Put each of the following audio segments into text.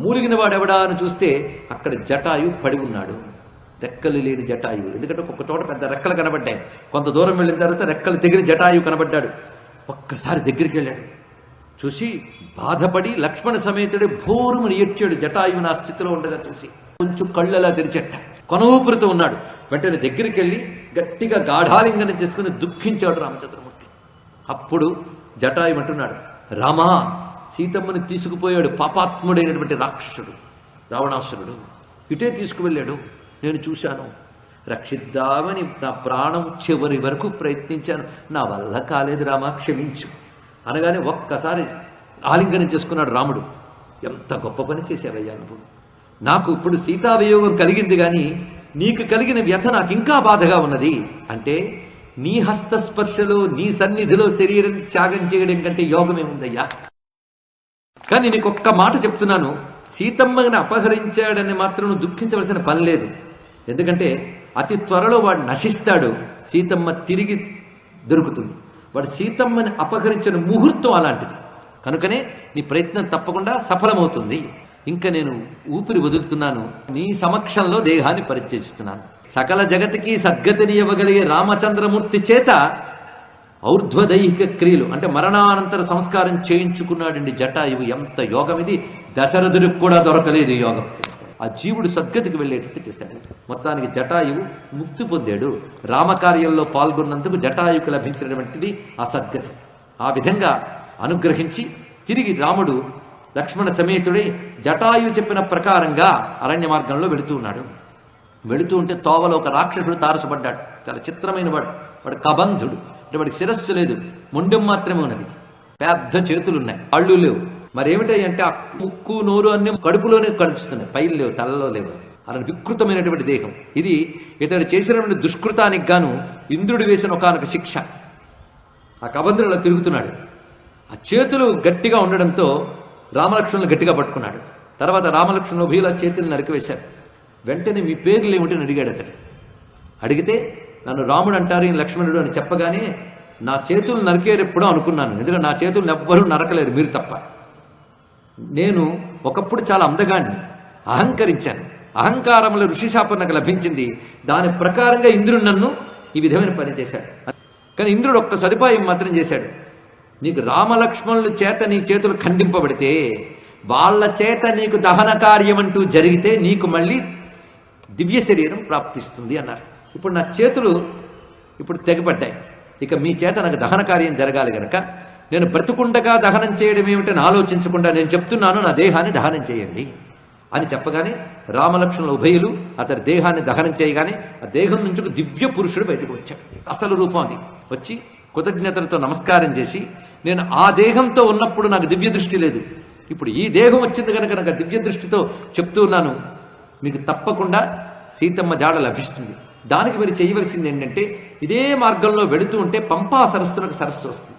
మూలిగిన వాడెవడా అని చూస్తే అక్కడ జటాయు పడి ఉన్నాడు. రెక్కలు లేని జటాయువు. ఎందుకంటే ఒక్కొక్క చోట పెద్ద రెక్కలు కనబడ్డాయి. కొంత దూరం వెళ్ళిన తర్వాత రెక్కలు తెగిన జటాయువు కనబడ్డాడు. ఒక్కసారి దగ్గరికి వెళ్ళాడు. చూసి బాధపడి లక్ష్మణ సమేతుడే భోరుమని ఏడ్చాడు జటాయువు నా స్థితిలో ఉండగా చూసి కొంచెం కళ్ళు అలా తెరిచెట్ట కొనవూపురితో ఉన్నాడు. వెంటనే దగ్గరికి వెళ్ళి గట్టిగా గాఢాలింగనం చేసుకుని దుఃఖించాడు రామచంద్రమూర్తి. అప్పుడు జటాయు అంటున్నాడు రామా సీతమ్మని తీసుకుపోయాడు పాపాత్ముడైనటువంటి రాక్షసుడు రావణాసురుడు. ఇటే తీసుకువెళ్ళాడు. నేను చూశాను. రక్షిద్దామని నా ప్రాణం చివరి వరకు ప్రయత్నించాను. నా వల్ల కాలేదు రామా క్షమించు. అనగానే ఒక్కసారి ఆలింగనం చేసుకున్నాడు రాముడు. ఎంత గొప్ప పని చేశావయ్యా నువ్వు. నాకు ఇప్పుడు సీతావియోగం కలిగింది కానీ నీకు కలిగిన వ్యథ నాకు ఇంకా బాధగా ఉన్నది. అంటే నీ హస్తస్పర్శలో నీ సన్నిధిలో శరీరం త్యాగం చేయడం కంటే యోగమేముందయ్యా? కానీ నీకు ఒక్క మాట చెప్తున్నాను. సీతమ్మని అపహరించాడని మాత్రం నువ్వు దుఃఖించవలసిన పని లేదు. ఎందుకంటే అతి త్వరలో వాడు నశిస్తాడు. సీతమ్మ తిరిగి దొరుకుతుంది. వాడు సీతమ్మని అపహరించిన ముహూర్తం అలాంటిది. కనుకనే నీ ప్రయత్నం తప్పకుండా సఫలమవుతుంది. ఇంకా నేను ఊపిరి వదులుతున్నాను. నీ సమక్షంలో దేహాన్ని పరిచయిస్తున్నాను సకల జగతికి సద్గతిని ఇవ్వగలిగే రామచంద్రమూర్తి చేత ఔర్ధ్వదైహిక క్రియలు అంటే మరణానంతర సంస్కారం చేయించుకున్నాడండి జటాయువు ఎంత యోగం ఇది? దశరథుడికి కూడా దొరకలేదు ఈ యోగం. ఆ జీవుడు సద్గతికి వెళ్ళేటట్టు చేశాడు. మొత్తానికి జటాయువు ముక్తి పొందాడు. రామకార్యంలో పాల్గొన్నందుకు జటాయువుకు లభించినటువంటిది ఆ సద్గతి. ఆ విధంగా అనుగ్రహించి తిరిగి రాముడు లక్ష్మణ సమేతుడై జటాయు చెప్పిన ప్రకారంగా అరణ్య మార్గంలో వెళుతూ ఉన్నాడు. వెళుతూ ఉంటే తోవలో ఒక రాక్షసుడు తారసపడ్డాడు. చాలా చిత్రమైన వాడు వాడు కబంధుడు. అంటే వాడికి శిరస్సు లేదు మొండెం మాత్రమే ఉన్నది. పెద్ద చేతులు ఉన్నాయి అళ్ళు లేవు. మరేమిటాయి అంటే ఆ ముక్కు నోరు అన్ని కడుపులోనే కనిపిస్తున్నాయి. పైలు లేవు తలలో లేవు. అలాంటి వికృతమైనటువంటి దేహం. ఇది ఇతడు చేసినటువంటి దుష్కృతానికి గాను ఇంద్రుడు వేసిన ఒకనొక శిక్ష. ఆ కబంధుడు అలా తిరుగుతున్నాడు. ఆ చేతులు గట్టిగా ఉండడంతో రామలక్ష్మణులు గట్టిగా పట్టుకున్నాడు. తర్వాత రామలక్ష్మణులు ఉభయల చేతులు నరికివేశారు. వెంటనే మీ పేర్లు ఏమిటని అడిగాడు అతడు. అడిగితే నన్ను రాముడు అంటారు ఈయన లక్ష్మణుడు అని చెప్పగానే నా చేతులు నరికేరెప్పుడో అనుకున్నాను. ఎందుకంటే నా చేతులు ఎవ్వరూ నరకలేరు మీరు తప్ప. నేను ఒకప్పుడు చాలా అందగాన్ని అహంకరించాను. అహంకారంలో ఋషిశాపం నాకు లభించింది. దాని ప్రకారంగా ఇంద్రుడు నన్ను ఈ విధమైన పని చేశాడు. కానీ ఇంద్రుడు ఒక్క సదుపాయం మాత్రం చేశాడు. నీకు రామలక్ష్మణుల చేత నీ చేతులు ఖండింపబడితే వాళ్ళ చేత నీకు దహన కార్యం అంటూ జరిగితే నీకు మళ్ళీ దివ్య శరీరం ప్రాప్తిస్తుంది అన్నారు. ఇప్పుడు నా చేతులు ఇప్పుడు తెగబడ్డాయి. ఇక మీ చేత నాకు దహన కార్యం జరగాలి గనక నేను బ్రతుకుండగా దహనం చేయడం ఏమిటని ఆలోచించకుండా నేను చెప్తున్నాను నా దేహాన్ని దహనం చేయండి అని చెప్పగానే రామలక్ష్మణుల ఉభయులు అతని దేహాన్ని దహనం చేయగానే ఆ దేహం నుంచి ఒక దివ్య పురుషుడు బయటకు వచ్చాడు. అసలు రూపం అది. వచ్చి కృతజ్ఞతలతో నమస్కారం చేసి నేను ఆ దేహంతో ఉన్నప్పుడు నాకు దివ్య దృష్టి లేదు. ఇప్పుడు ఈ దేహం వచ్చింది కనుక నాకు దివ్య దృష్టితో చెప్తూ ఉన్నాను. మీకు తప్పకుండా సీతమ్మ జాడ లభిస్తుంది. దానికి మీరు చేయవలసింది ఏంటంటే ఇదే మార్గంలో వెళుతూ ఉంటే పంపా సరస్సులకు సరస్సు వస్తుంది.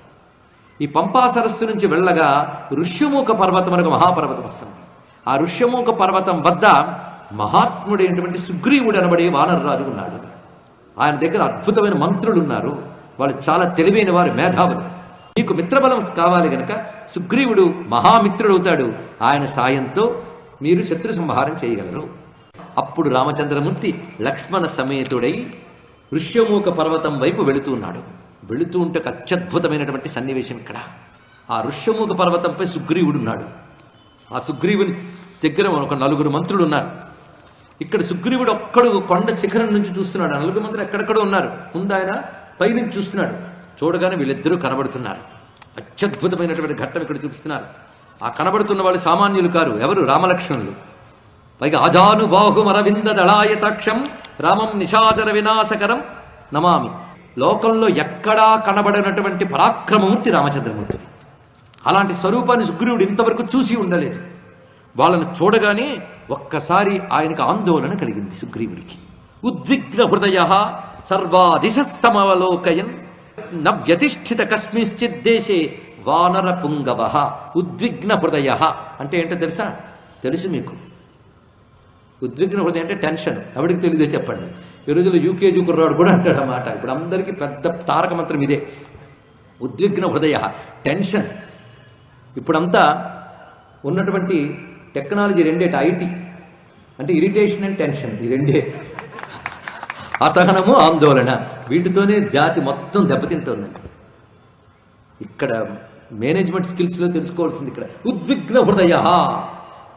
ఈ పంపా సరస్సు నుంచి వెళ్ళగా ఋష్యమూక పర్వతం అనగా మహాపర్వతం వస్తుంది. ఆ ఋష్యమూక పర్వతం వద్ద మహాత్ముడైనటువంటి సుగ్రీవుడు అనబడే వానరరాజు ఉన్నాడు. ఆయన దగ్గర అద్భుతమైన మంత్రులు ఉన్నారు. వాళ్ళు చాలా తెలివైన వారు మేధావులు. మీకు మిత్రబలం కావాలి గనక సుగ్రీవుడు మహామిత్రుడవుతాడు ఆయన సాయంతో మీరు శత్రు సంహారం చేయగలరు. అప్పుడు రామచంద్రమూర్తి లక్ష్మణ సమేతుడై ఋష్యమూక పర్వతం వైపు వెళుతూ ఉన్నాడు. వెళుతూ ఉంటే ఒక అత్యద్భుతమైనటువంటి సన్నివేశం ఇక్కడ. ఆ ఋష్యమూక పర్వతంపై సుగ్రీవుడు ఉన్నాడు. ఆ సుగ్రీవుని దగ్గర ఒక నలుగురు మంత్రులు ఉన్నారు. ఇక్కడ సుగ్రీవుడు ఒక్కడు కొండ శిఖరం నుంచి చూస్తున్నాడు. ఆ నలుగురు మంత్రులు ఎక్కడెక్కడ ఉన్నారు. ముందు ఆయన పైనుంచి చూస్తున్నాడు. చూడగానే వీళ్ళిద్దరూ కనబడుతున్నారు. అత్యద్భుతమైనటువంటి ఘట్టం ఇక్కడ చూపిస్తున్నారు. ఆ కనబడుతున్న వాళ్ళు సామాన్యులు కారు. ఎవరు? రామలక్ష్మణులు. పైగా ఆజానుబాహుం అరవింద దళాయతాక్షం రామం నిషాచర వినాశకరం నమామి. లోకంలో ఎక్కడా కనబడినటువంటి పరాక్రమమూర్తి రామచంద్రమూర్తిది అలాంటి స్వరూపాన్ని సుగ్రీవుడు ఇంతవరకు చూసి ఉండలేదు. వాళ్ళని చూడగానే ఒక్కసారి ఆయనకు ఆందోళన కలిగింది సుగ్రీవుడికి. ఉద్విగ్న హృదయ సర్వాదిశ సమవలోకయన్ నవ్యతిష్ఠిత కస్మిశ్చిత్ దేశే వానర పుంగవ. ఉద్విగ్న హృదయ. అంటే ఏంటో తెలుసా? తెలుసు మీకు. ఉద్విగ్న హృదయం అంటే టెన్షన్. ఎవరికి తెలియదే చెప్పండి. ఈ రోజుల్లో యూకేజీ కుర్రాడు కూడా అంటాడు అన్నమాట ఇప్పుడు అందరికీ పెద్ద తారక మంత్రం ఇదే. ఉద్విగ్న హృదయ టెన్షన్. ఇప్పుడంతా ఉన్నటువంటి టెక్నాలజీ రెండేట ఐటీ అంటే ఇరిటేషన్ అండ్ టెన్షన్ ఈ రెండే. అసహనము ఆందోళన. వీటితోనే జాతి మొత్తం దెబ్బతింటోందండి ఇక్కడ మేనేజ్మెంట్ స్కిల్స్లో తెలుసుకోవాల్సింది ఇక్కడ. ఉద్విగ్న హృదయ.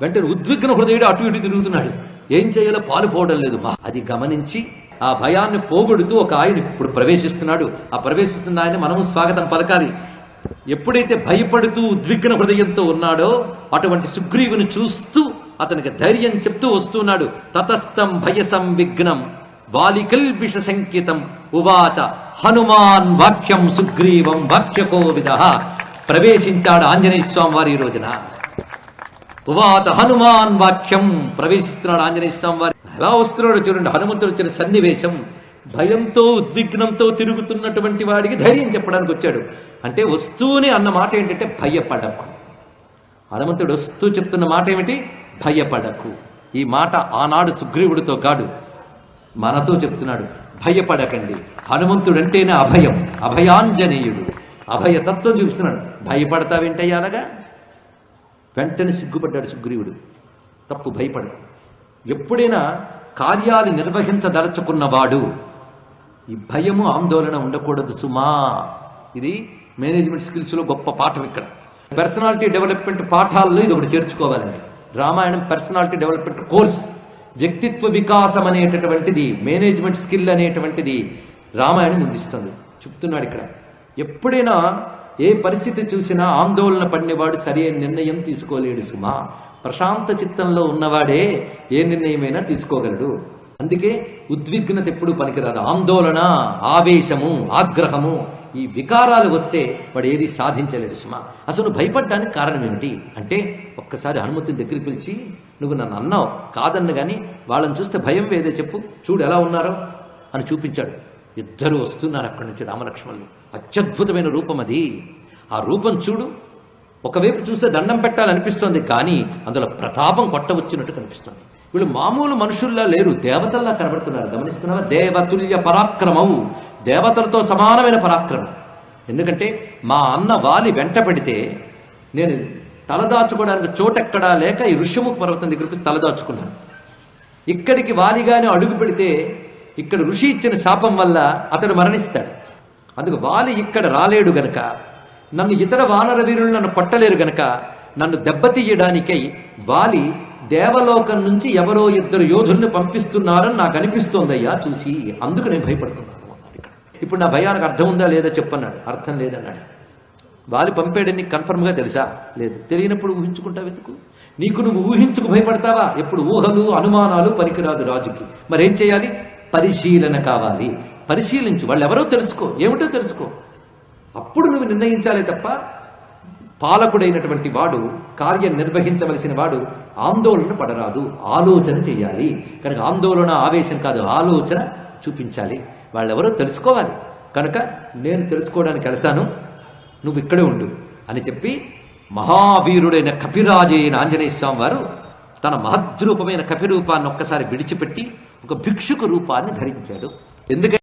వెంటనే ఉద్విగ్న హృదయుడు అటు ఇటు తిరుగుతున్నాడు. ఏం చేయాలో పాలుపోవడం లేదు. అది గమనించి ఆ భయాన్ని పోగొడుతూ ఒక ఆయన ఇప్పుడు ప్రవేశిస్తున్నాడు. ఆ ప్రవేశిస్తున్న ఆయన మనము స్వాగతం పలకాలి. ఎప్పుడైతే భయపడుతూ ఉద్విగ్న హృదయంతో ఉన్నాడో అటువంటి సుగ్రీవుని చూస్తూ అతనికి ధైర్యం చెప్తూ వస్తున్నాడు. తతస్థం భయ సంవిఘ్నం వాలికల్పిష సంకితం. ఉవాచ హనుమాన్ వాక్యం సుగ్రీవం వాక్యకోవిద ప్రవేశించాడు ఆంజనేయ స్వామి వారి ఈ రోజున. ఉవాత హనుమాన్ వాక్యం ప్రవేశిస్తున్నాడు ఆంజనేయ స్వామి వారి. ఎలా వస్తున్నాడో చూడండి హనుమంతుడు వచ్చిన సన్నివేశం. భయంతో ఉద్విగ్నంతో తిరుగుతున్నటువంటి వాడికి ధైర్యం చెప్పడానికి వచ్చాడు. అంటే వస్తూనే అన్న మాట ఏంటంటే భయపడకు. హనుమంతుడు వస్తూ చెప్తున్న మాట ఏమిటి? భయపడకు. ఈ మాట ఆనాడు సుగ్రీవుడితో కాడు మనతో చెప్తున్నాడు. భయపడకండి. హనుమంతుడు అంటేనే అభయం అభయాంజనేయుడు. అభయతత్వం చూపిస్తున్నాడు. భయపడతావేంటయ్యా అనగా వెంటనే సిగ్గుపడ్డాడు సుగ్రీవుడు. తప్పు భయపడు. ఎప్పుడైనా కార్యాలు నిర్వహించదలచుకున్నవాడు. ఈ భయము ఆందోళన ఉండకూడదు సుమా. ఇది మేనేజ్మెంట్ స్కిల్స్లో గొప్ప పాఠం ఇక్కడ. పర్సనాలిటీ డెవలప్మెంట్ పాఠాల్లో ఇది ఒకటి చేర్చుకోవాలండి. Ramayanam personality development course. వ్యక్తిత్వ వికాసం అనేటటువంటిది మేనేజ్మెంట్ స్కిల్ అనేటువంటిది రామాయణం అందిస్తుంది చెప్తున్నాడు ఇక్కడ. ఎప్పుడైనా ఏ పరిస్థితి చూసినా ఆందోళన పడినవాడు సరైన నిర్ణయం తీసుకోలేడు సుమా. ప్రశాంత చిత్తంలో ఉన్నవాడే ఏ నిర్ణయమైనా తీసుకోగలడు. అందుకే ఉద్విగ్నత ఎప్పుడు పనికిరాదు. ఆందోళన ఆవేశము ఆగ్రహము ఈ వికారాలు వస్తే వాడు ఏది సాధించలేడు సుమా. అసలు భయపడడానికి కారణం ఏమిటి అంటే ఒక్కసారి హనుమంతుని దగ్గరికి పిలిచి నువ్వు నన్ను అన్నావు కాదన్న కానీ వాళ్ళని చూస్తే భయం వేదే చెప్పు. చూడు ఎలా ఉన్నారో అని చూపించాడు. ఇద్దరు వస్తున్నారు అక్కడి నుంచి రామలక్ష్మణులు? అత్యద్భుతమైన రూపం అది. ఆ రూపం చూడు. ఒకవైపు చూస్తే దండం పెట్టాలనిపిస్తోంది కానీ అందులో ప్రతాపం కొట్టవచ్చినట్టు కనిపిస్తుంది. వీళ్ళు మామూలు మనుషుల్లా లేరు. దేవతల్లా కనబడుతున్నారు. గమనిస్తున్నారా దేవతుల్య పరాక్రమం. దేవతలతో సమానమైన పరాక్రమం. ఎందుకంటే మా అన్న వాలి వెంట పెడితే నేను తలదాచుకోవడానికి చోటెక్కడా లేక ఈ ఋష్యముఖ పర్వతం దగ్గరికి తలదాచుకున్నాను. ఇక్కడికి వాలిగానే అడుగు పెడితే ఇక్కడ ఋషి ఇచ్చిన శాపం వల్ల అతడు మరణిస్తాడు. అందుకు వాలి ఇక్కడ రాలేడు గనక నన్ను ఇతర వానర వీరులు నన్ను పట్టలేరు గనక నన్ను దెబ్బతీయడానికై వాలి దేవలోకం నుంచి ఎవరో ఇద్దరు యోధుల్ని పంపిస్తున్నారని నాకు అనిపిస్తోందయ్యా చూసి అందుకు నేను భయపడుతున్నాను ఇప్పుడు నా భయానికి అర్థం ఉందా లేదా చెప్పన్నాడు. అర్థం లేదన్నాడు. వాలి పంపాడని కన్ఫర్మ్గా తెలుసా? లేదు. తెలియనప్పుడు ఊహించుకుంటావు ఎందుకు? నీకు నువ్వు ఊహించుకు భయపడతావా? ఎప్పుడు ఊహలు అనుమానాలు పనికిరాదు రాజుకి. మరేం చేయాలి? పరిశీలన కావాలి. పరిశీలించు. వాళ్ళు ఎవరో తెలుసుకో. ఏమిటో తెలుసుకో. అప్పుడు నువ్వు నిర్ణయించాలే తప్ప పాలకుడైనటువంటి వాడు కార్యం నిర్వహించవలసిన వాడు ఆందోళన పడరాదు. ఆలోచన చేయాలి. కనుక ఆందోళన ఆవేశం కాదు. ఆలోచన చూపించాలి. వాళ్ళెవరో తెలుసుకోవాలి. కనుక నేను తెలుసుకోవడానికి వెళ్తాను. నువ్వు ఇక్కడే ఉండు అని చెప్పి మహావీరుడైన కపిరాజైన ఆంజనేయ స్వామి వారు తన మహద్రూపమైన కపిరూపాన్ని ఒక్కసారి విడిచిపెట్టి ఒక భిక్షుక రూపాన్ని ధరించాడు. ఎందుకంటే